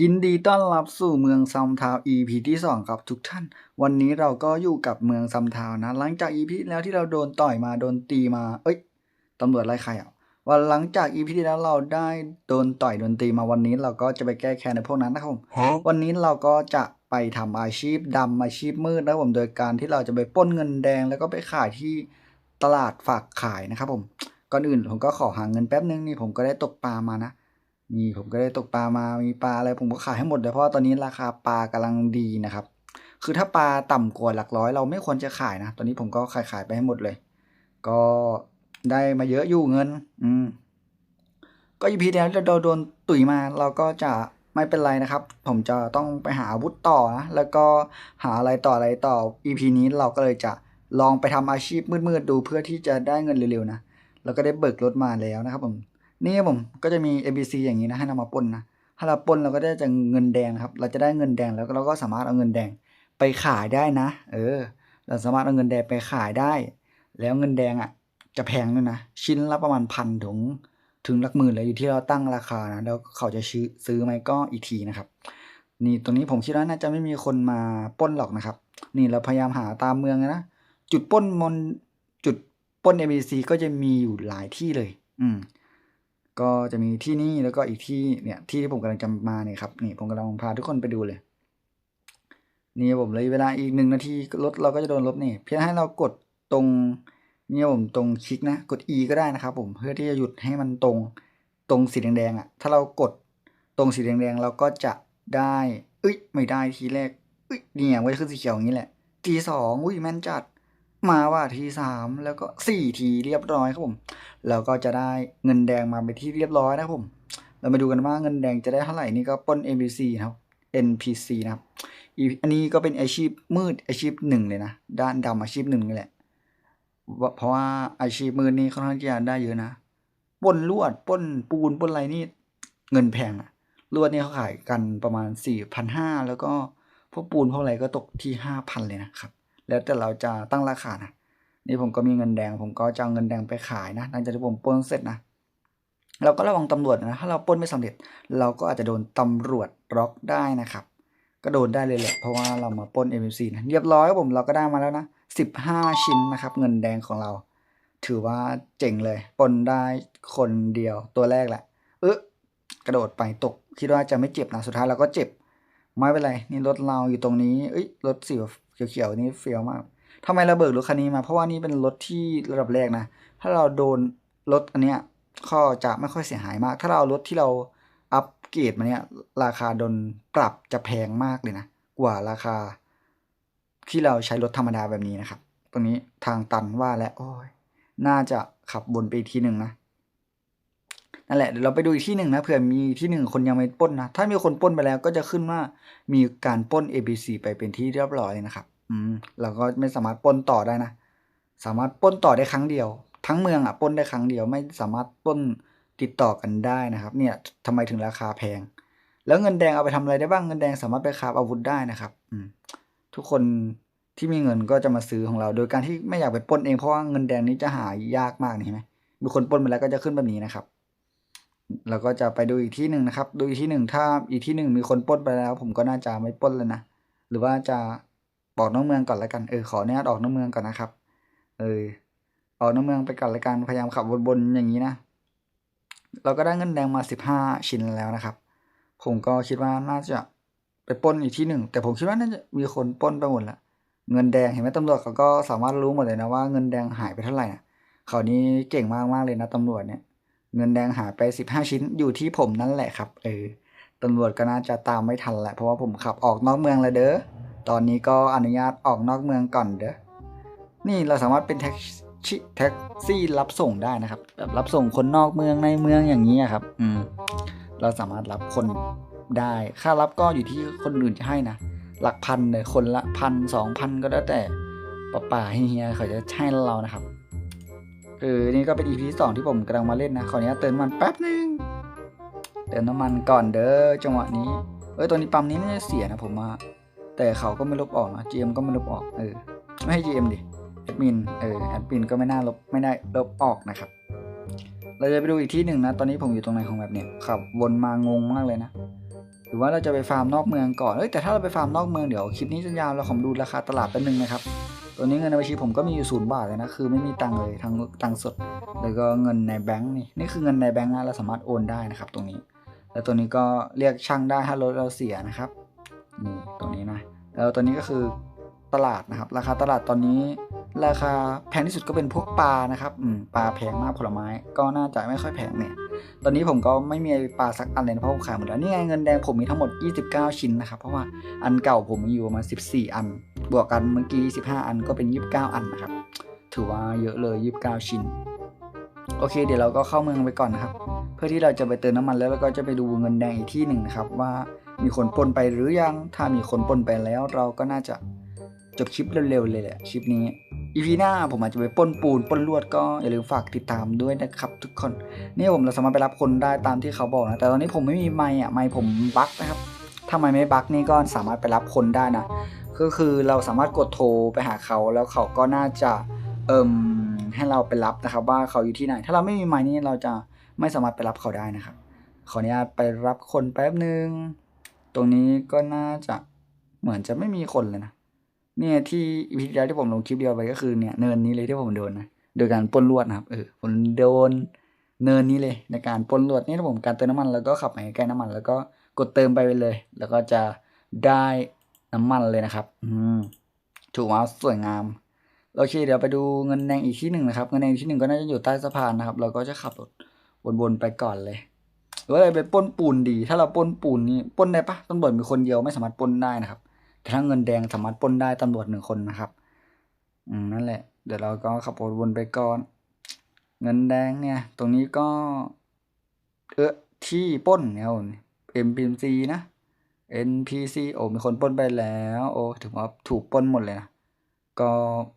ยินดีต้อนรับสู่เมืองซัมทาว EP ที่ 2 ครับทุกท่าน วันนี้เราก็อยู่กับเมืองซัมทาวนะ หลังจาก EP ที่แล้วที่เราโดนต่อยมาโดนตีมา เอ้ยตำรวจไล่ใครอะวันหลังจาก EP ที่แล้วเราได้โดนต่อยโดนตีมาวันนี้เราก็จะไปแก้แค้นในพวกนั้นนะครับผมวันนี้เราก็จะไปทำอาชีพดำอาชีพมืดนะครับผมโดยการที่เราจะไปปล้นเงินแดงแล้วก็ไปขายที่ตลาดฝากขายนะครับผมก่อนอื่นผมก็ขอหาเงินแป๊บนึงนี่ผมก็ได้ตกปลามานะ นี่ผมก็ได้ตกปลามามีปลาอะไรผมก็ขายให้หมดเลยเพราะตอนนี้ราคาปลากำลังดีนะครับ คือถ้าปลาต่ำกว่าหลักร้อย เราไม่ควรจะขายนะ ตอนนี้ผมก็ขายขายไปให้หมดเลย ก็ได้มาเยอะอยู่เงิน อืมก็อีพีแล้วเราโดนตุ๋ยมาเราก็จะไม่เป็นไรนะครับ ผมจะต้องไปหาอาวุธต่อนะ แล้วก็หาอะไรต่ออะไรต่อ EP นี้เราก็เลยจะลองไปทำอาชีพมืดๆดูเพื่อที่จะได้เงินเร็วๆนะ แล้วก็ได้เบิกรถมาแล้วนะครับผม นี่ผมก็จะมี ABC อย่างนี้นะให้นำมาปนนะถ้าเราปนเราก็ได้จะเงินแดงครับ เราจะได้เงินแดงแล้วเราก็สามารถเอาเงินแดงไปขายได้นะ เออ เราสามารถเอาเงินแดงไปขายได้ แล้วเงินแดงอะจะแพงด้วยนะ ชิ้นละประมาณพันถึงถึงหลักหมื่นเลยอยู่ที่เราตั้งราคานะ แล้วเขาจะซื้อซื้อไหมก็อีกทีนะครับ นี่ตรงนี้ผมคิดว่าน่าจะไม่มีคนมาป้นหรอกนะครับ นี่เราพยายามหาตามเมืองนะ จุดป้นมนจุดป้น ABC ก็จะมีอยู่หลายที่เลย อืม ก็จะมีที่นี่แล้วก็อีกที่เนี่ยที่ที่ผมกำลังจะมาเนี่ยครับนี่ผมกำลังพาทุกคนไปดูเลย นี่ผมเลยเวลาอีกหนึ่งนาทีรถเราก็จะโดนลบนี่เพียงให้เรากดตรงนี่ผมตรงคลิกนะกด E ก็ได้นะครับผมเพื่อที่จะหยุดให้มันตรงตรงสีแดงๆอะถ้าเรากดตรงสีแดงๆเราก็จะได้เอ้ยไม่ได้ทีแรกเอ้ยเนี่ยมันจะขึ้นสีเขียวอย่างนี้แหละทีสองอุ้ยแม่นจัด มาว่าทีสามแล้วก็สี่ทีเรียบร้อยครับผมเราก็จะได้เงินแดงมาเป็นที่เรียบร้อยนะครับผม เรามาดูกันว่าเงินแดงจะได้เท่าไหร่นี่ก็ป้น NPC นะครับ NPC นะครับอีอันนี้ก็เป็นอาชีพมืดอาชีพหนึ่งเลยนะ ด้านดำอาชีพหนึ่งนี่แหละ เพราะว่าอาชีพมืดนี่ค่อนข้างจะได้เยอะนะป้นลวดป้นปูนป้นอะไรนี่เงินแพงอะลวดนี่เขาขายกันประมาณสี่พันห้าแล้วก็พวกปูนพวกอะไรก็ตกที่ห้าพันเลยนะครับ แล้วแต่เราจะตั้งราคานะนี่ผมก็มีเงินแดง ผมก็จะเอาเงินแดงไปขายนะหลังจากที่ผมปล้นเสร็จนะเราก็ระวังตำรวจนะถ้าเราปล้นไม่สำเร็จ เราก็อาจจะโดนตำรวจล็อกได้นะครับก็โดนได้เลยแหละเพราะว่าเรามาปล้น MC นะเรียบร้อยครับผมเราก็ได้มาแล้วนะ15 ชิ้นนะครับเงินแดงของเรา ถือว่าเจ๋งเลยปนได้คนเดียวตัวแรกแหละเออกระโดดไปตกคิดว่าจะไม่เจ็บนะสุดท้ายเราก็เจ็บไม่เป็นไรนี่รถเราอยู่ตรงนี้เอ้ยรถสี เขียวๆนี่เฟี้ยวมากทำไมเราเบิกรถคันนี้มา เพราะว่านี่เป็นรถที่ระดับแรกนะ ถ้าเราโดนรถอันเนี้ยก็จะไม่ค่อยเสียหายมาก ถ้าเรารถที่เราอัปเกรดมาเนี้ยราคาโดนปรับจะแพงมากเลยนะ กว่าราคา ที่เราใช้รถธรรมดาแบบนี้นะครับ ตรงนี้ทางตันว่าแล้วโอ้ยน่าจะขับวนไปอีกทีหนึ่งนะนั่นแหละเดี๋ยวเราไปดูอีกที่หนึ่งนะเผื่อมีที่หนึ่งคนยังไม่ป้นนะ ถ้ามีคนป้นไปแล้วก็จะขึ้นว่ามีการป้น ABC ไปเป็นที่เรียบร้อยนะครับ อืมเราก็ไม่สามารถปนต่อได้นะ สามารถปนต่อได้ครั้งเดียว ทั้งเมืองอะปนได้ครั้งเดียว ไม่สามารถปนติดต่อกันได้นะครับ เนี่ยทำไมถึงราคาแพง แล้วเงินแดงเอาไปทำอะไรได้บ้างเงินแดงสามารถไปคาฟอาวุธได้นะครับ อืมทุกคนที่มีเงินก็จะมาซื้อของเรา โดยการที่ไม่อยากไปปนเองเพราะว่าเงินแดงนี้จะหายากมากนี่เห็นไหมมีคนปนไปแล้วก็จะขึ้นแบบนี้นะครับเราก็จะไปดูอีกที่หนึ่งนะครับ ดูอีกที่หนึ่งถ้าอีกที่หนึ่งมีคนป้นไปแล้ว ผมก็น่าจะไม่ป้นแล้วนะ หรือว่าจะ บอกน้องเมืองก่อนละกันเออขออนุญาตออกน้องเมืองก่อนนะครับ เออออกน้องเมืองไปก่อนละกันพยายามขับบนๆอย่างนี้นะเราก็ได้เงินแดงมาสิบห้าชิ้นแล้วนะครับ ผมก็คิดว่าน่าจะไปป้นอีกที่หนึ่งแต่ผมคิดว่าน่าจะมีคนป้นไปหมดละเงินแดงเห็นไหมตำรวจเขาก็สามารถรู้หมดเลยนะว่าเงินแดงหายไปเท่าไหร่นะเขานี้เก่งมากมากเลยนะตำรวจเนี่ย เงินแดงหายไปสิบห้าชิ้นอยู่ที่ผมนั่นแหละครับ เออตำรวจก็น่าจะตามไม่ทันแหละเพราะว่าผมขับออกนอกเมืองแล้วเด้อ ตอนนี้ก็อนุญาตออกนอกเมืองก่อนเด้อ นี่เราสามารถเป็นแท็กซี่แท็กซี่รับส่งได้นะครับ แบบรับส่งคนนอกเมืองในเมืองอย่างนี้ครับ อืม เราสามารถรับคนได้ ค่ารับก็อยู่ที่คนอื่นจะให้นะ หลักพันเลยคนละพันสองพันก็แล้วแต่ป้าป่าเฮียเขาจะให้เรานะครับเออนี่ก็เป็น EP ที่สองที่ผมกำลังมาเล่นนะ ขออนุญาตเติมน้ำมันแป๊บนึง เติมน้ำมันก่อนเด้อจังหวะนี้ เอ้ยตัวนี้ปั๊มนี้ไม่ได้เสียนะผมว่า แต่เขาก็ไม่ลบออกนะ GM ก็ไม่ลบออกเออไม่ให้ GM ดิแอดมินเออแอดมินก็ไม่น่าลบไม่ได้ลบออกนะครับ เราจะไปดูอีกที่หนึ่งนะ ตอนนี้ผมอยู่ตรงไหนของแบบเนี้ยขับวนมางงมากเลยนะหรือว่าเราจะไปฟาร์มนอกเมืองก่อนเอ้ยแต่ถ้าเราไปฟาร์มนอกเมืองเดี๋ยวคลิปนี้จะยาวเราขอดูราคาตลาดแป๊บนึงนะครับตัวนี้เงินในบัญชีผมก็มีอยู่ศูนย์บาทเลยนะคือไม่มีตังค์เลยทั้งตังค์สด แล้วก็เงินในแบงค์นี่นี่คือเงินในแบงค์นะเราสามารถโอนได้นะครับ ตรงนี้ แล้วตัวนี้ก็เรียกช่างได้ถ้ารถเราเสียนะครับนี่ตรงนี้นะ แล้วตัวนี้ก็คือตลาดนะครับ ราคาตลาดตอนนี้ ราคาแพงที่สุดก็เป็นพวกปลานะครับอืมปลาแพงมากผลไม้ก็น่าจะไม่ค่อยแพงเนี่ยตอนนี้ผมก็ไม่มีปลาสักอันเลยนะเพราะผมขายหมดแล้วนี่ไงเงินแดงผมมีทั้งหมด 29 ชิ้นนะครับ เพราะว่าอันเก่าผมมีอยู่ประมาณ14 อัน บวกกันเมื่อกี้ 15 อันก็เป็น 29 อันนะครับ ถือว่าเยอะเลย 29 ชิ้น โอเค เดี๋ยวเราก็เข้าเมืองไปก่อนนะครับ เพื่อที่เราจะไปเติมน้ำมันแล้วเราก็จะไปดูเงินแดงอีกที่หนึ่งนะครับว่า มีคนปล้นไปหรือยัง ถ้ามีคนปล้นไปแล้วเราก็น่าจะจบคลิปเร็วๆเลยแหละคลิปนี้อีพีหน้าผมอาจจะไปปล้นปูนปล้นลวดก็อย่าลืมฝากติดตามด้วยนะครับ ทุกคน นี่ผมเราสามารถไปรับคนได้ตามที่เขาบอกนะ แต่ตอนนี้ผมไม่มีไมค์อะไมค์ผมบั๊กนะครับ ถ้าไมค์ไม่บั๊กนี่ก็สามารถไปรับคนได้นะ ก็คือเราสามารถกดโทรไปหาเขาแล้วเขาก็น่าจะเอิ่มให้เราไปรับนะครับ ว่าเขาอยู่ที่ไหน ถ้าเราไม่มีไมค์นี่เราจะไม่สามารถไปรับเขาได้นะครับ ขออนุญาตไปรับคนแป๊บหนึ่ง ตรงนี้ก็น่าจะเหมือนจะไม่มีคนเลยนะ เนี่ยที่วิดีโอที่ผมลงคลิปเดียวไปก็คือเนี่ยเนินนี้เลยที่ผมโดนนะ โดยการป้นลวดนะครับ เออผมโดนเนินนี้เลยในการป้นลวดนี่ถ้าผมการเติมน้ำมันแล้วก็ขับไปใกล้น้ำมัน แล้วก็กดเติมไปเลย แล้วก็จะได้น้ำมันเลยนะครับ อืมถูกว่าสวยงามโอเคเดี๋ยวไปดูเงินแดงอีกที่หนึ่งนะครับ เงินแดงอีกที่หนึ่งก็น่าจะอยู่ใต้สะพานนะครับ เราก็จะขับรถวนๆไปก่อนเลย หรือว่าเรไปป้นปูนดี ถ้าเราป้นปูนนี่ป้นได้ปะตำรวจมีคนเดียวไม่สามารถป้นได้นะครับ แต่ถ้าเงินแดงสามารถป้นได้ตำรวจหนึ่งคนนะครับ อืมนั่นแหละ เดี๋ยวเราก็ขับรถวนไปก่อน เงินแดงเนี่ย ตรงนี้ก็ เออที่ป้นเนี่ย MPC นะ NPC โอ้มีคนป้นไปแล้ว โอ้ถือว่าถูกป้นหมดเลยนะก็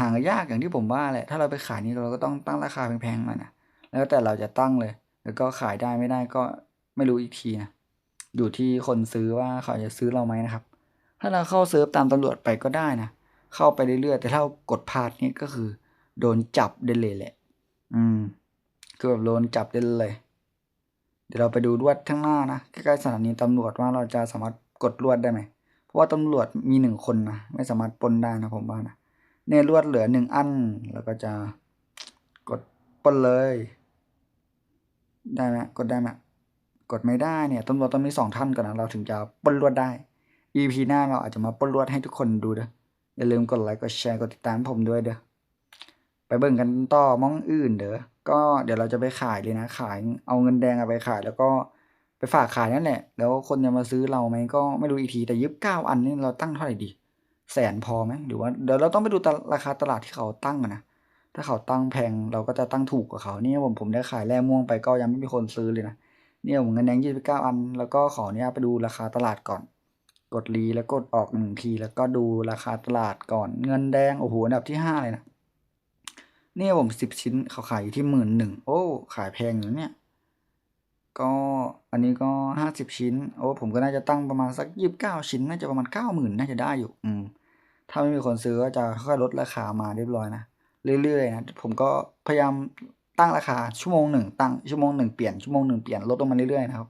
ห่างยากอย่างที่ผมว่าแหละ ถ้าเราไปขายนี่เราก็ต้องตั้งราคาแพงๆมานะแล้วแต่เราจะตั้งเลย แล้วก็ขายได้ไม่ได้ก็ไม่รู้อีกทีนะอยู่ที่คนซื้อว่าเขาจะซื้อเราไหมนะครับ ถ้าเราเข้าเซิร์ฟตามตำรวจไปก็ได้นะเข้าไปเรื่อยๆแต่ถ้ากดพลาดนี่ก็คือ โดนจับได้เลยแหละ อืม คือแบบโดนจับได้เลย เดี๋ยวเราไปดูลวดข้างหน้านะใกล้ๆสถานีตำรวจว่าเราจะสามารถกดลวดได้ไหมเพราะว่าตำรวจมีหนึ่งคนนะไม่สามารถปนได้นะผมว่านะเนี่ยลวดเหลือหนึ่งอัน แล้วก็จะกดปนเลย ได้ไหมกดได้ไหมกดไม่ได้เนี่ยตำรวจต้องมีสองท่านก่อนนะเราถึงจะปล้นลวดได้ EP หน้าเราอาจจะมาปล้นลวดให้ทุกคนดูเด้ออย่าลืมกดไลค์กดแชร์กดติดตามผมด้วยเด้อไปเบิ่งกันต่อมองอื่นเด้อก็เดี๋ยวเราจะไปขายเลยนะขายเอาเงินแดงอะไปขาย แล้วก็ไปฝากขายนั่นแหละ แล้วคนจะมาซื้อเราไหมก็ไม่รู้อีกทีแต่ยิบเก้าอันนี่เราตั้งเท่าไหร่ดี แสนพอไหมหรือว่าเดี๋ยวเราต้องไปดูตราคาตลาดที่เขาตั้งนะ ถ้าเขาตั้งแพงเราก็จะตั้งถูกกว่าเขาเนี่ยผมผมได้ขายแร่ม่วงไปก็ยังไม่มีคนซื้อเลยนะเนี่ยผมเงินแดงยี่สิบเก้าอัน แล้วก็ขอเนี่ยไปดูราคาตลาดก่อน กดรีแล้วกดออกหนึ่งทีแล้วก็ดูราคาตลาดก่อน เงินแดงโอ้โหอันดับที่ห้าเลยนะเนี่ยผมสิบชิ้นเขาขายอยู่ที่หมื่นหนึ่งโอ้ ขายแพงอยู่เนี่ย ก็อันนี้ก็ห้าสิบชิ้น โอ้ผมก็น่าจะตั้งประมาณสักยี่สิบเก้าชิ้น น่าจะประมาณเก้าหมื่นน่าจะได้อยู่ อืม ถ้าไม่มีคนซื้อก็จะค่อยลดราคามาเรียบร้อยนะ เรื่อยๆนะผมก็พยายามตั้งราคาชั่วโมงหนึ่งตั้งชั่วโมงหนึ่งเปลี่ยนชั่วโมงหนึ่งเปลี่ยนลดลงมาเรื่อยๆนะครับ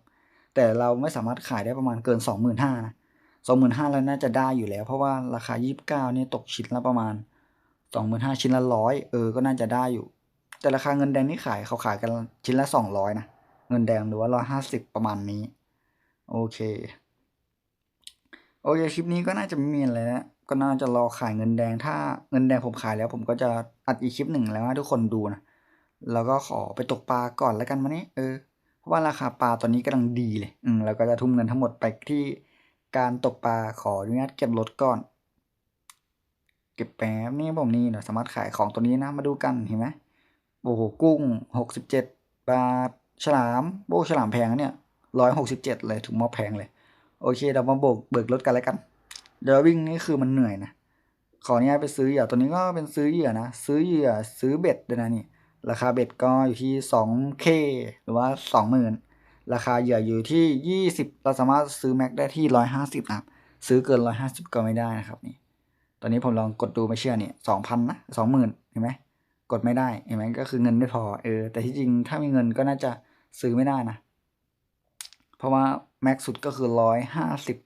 แต่เราไม่สามารถขายได้ประมาณเกินสองหมื่นห้านะสองหมื่นห้าแล้วน่าจะได้อยู่แล้ว เพราะว่าราคายี่สิบเก้านี่ตกชิ้นละประมาณสองหมื่นห้าชิ้นละร้อยเออก็น่าจะได้อยู่ แต่ราคาเงินแดงนี่ขายเขาขายกันชิ้นละสองร้อยนะเงินแดงหรือว่าร้อยห้าสิบประมาณนี้ โอเค โอเคคลิปนี้ก็น่าจะไม่มีอะไรแล้ว ก็น่าจะรอขายเงินแดง ถ้าเงินแดงผมขายแล้ว ผมก็จะอัดอีกคลิปหนึ่งแล้วให้ทุกคนดูนะ แล้วก็ขอไปตกปลาก่อนแล้วกันวันนี้ เออ เพราะว่าราคาปลาตอนนี้กำลังดีเลย อืมแล้วก็จะทุ่มเงินทั้งหมดไปที่การตกปลาขออนุญาตเก็บรถก่อน เก็บแป๊บนี่ผมนี่เนาะสามารถขายของตัวนี้นะ มาดูกันเห็นไหมโอ้โหกุ้งหกสิบเจ็ดบาทฉลามโบฉลามแพงเนี่ยร้อยหกสิบเจ็ดเลยถุงมอแพงเลย โอเค เรามาโบกเบิกรถกันแล้วกัน เดี๋ยววิ่งนี่คือมันเหนื่อยนะ ขออนุญาตไปซื้อเหยื่อตัวนี้ก็เป็นซื้อเหยื่อนะ ซื้อเหยื่อซื้อเบ็ดด้วยนะนี่ ราคาเบ็ดก็อยู่ที่ 2K หรือว่า 20,000 ราคาเหยื่ออยู่ที่ 20 เราสามารถซื้อแม็กได้ที่ 150นะครับ ซื้อเกิน 150 ก็ไม่ได้นะครับนี่ ตอนนี้ผมลองกดดูไม่เชื่อเนี่ย2,000นะ20,000เห็นไหมกดไม่ได้เห็นไหมก็คือเงินไม่พอเออแต่ที่จริงถ้ามีเงินก็น่าจะซื้อไม่ได้นะ เพราะราะว่าแม็กสุดก็คือร้อยห้าสิบ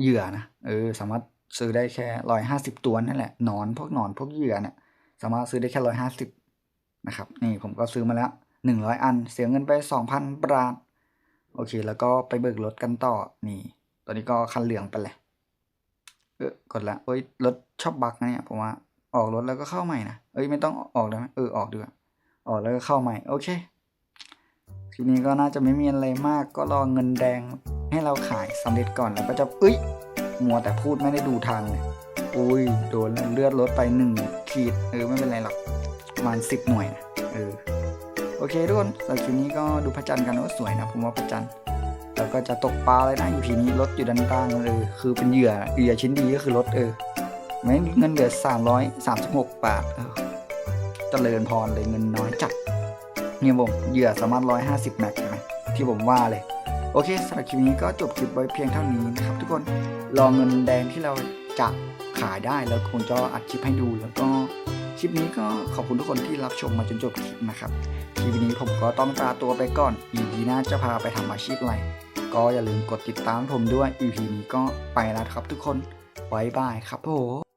เหยื่อนะเออสามารถซื้อได้แค่ร้อยห้าสิบตัวนั่นแหละหนอนพวกหนอนพวกเหยื่อเนี่ยสามารถซื้อได้แค่ร้อยห้าสิบนะครับนี่ผมก็ซื้อมาแล้วหนึ่งร้อยอัน เสียเงินไปสองพันบาทโอเค แล้วก็ไปเบิกรถกันต่อนี่ ตอนนี้ก็คันเหลืองไปเลยเออกดละเอ้ยรถชอบบักนะเนี่ยผมว่าออกรถแล้วก็เข้าใหม่นะเอ้ยไม่ต้องออกเลยไหมเออออกดีกว่าออกแล้วก็เข้าใหม่โอเคทีนี้ก็น่าจะไม่มีอะไรมากก็รอเงินแดง ให้เราขายสำเร็จก่อนแล้วก็จะเอ้ยมัวแต่พูดไม่ได้ดูทางเลยอุ้ยโดนเลือดลดไปหนึ่งขีดเออไม่เป็นไรหรอกประมาณสิบหน่วยนะเออโอเคทุกคนสำหรับคลิปนี้ก็ดูพระจันทร์กันว่าสวยนะผมว่าพระจันทร์แล้วก็จะตกปลาเลยนะอยู่ทีนี้รถอยู่ด้านล่างเลยคือเป็นเหยื่อเหยื่อชิ้นดีก็คือรถเออไม่เงินเหลือสามร้อยสามสิบหกบาทเออเจริญพรเลยเงินน้อยจัดเนี่ยผมเหยื่อสามารถ 150 แม็กใช่ไหมที่ผมว่าเลย โอเคสำหรับคลิปนี้ก็จบคลิปไว้เพียงเท่านี้นะครับ ทุกคนรอเงินแดงที่เราจะขายได้แล้วคงจะอัดคลิปให้ดูแล้วก็คลิปนี้ก็ขอบคุณทุกคนที่รับชมมาจนจบคลิปนะครับคลิปนี้ผมก็ต้องลาตัวไปก่อน EP หน้าจะพาไปทำอาชีพอะไรก็อย่าลืมกดติดตามผมด้วย EP นี้ก็ไปแล้วครับทุกคนบายบายครับผม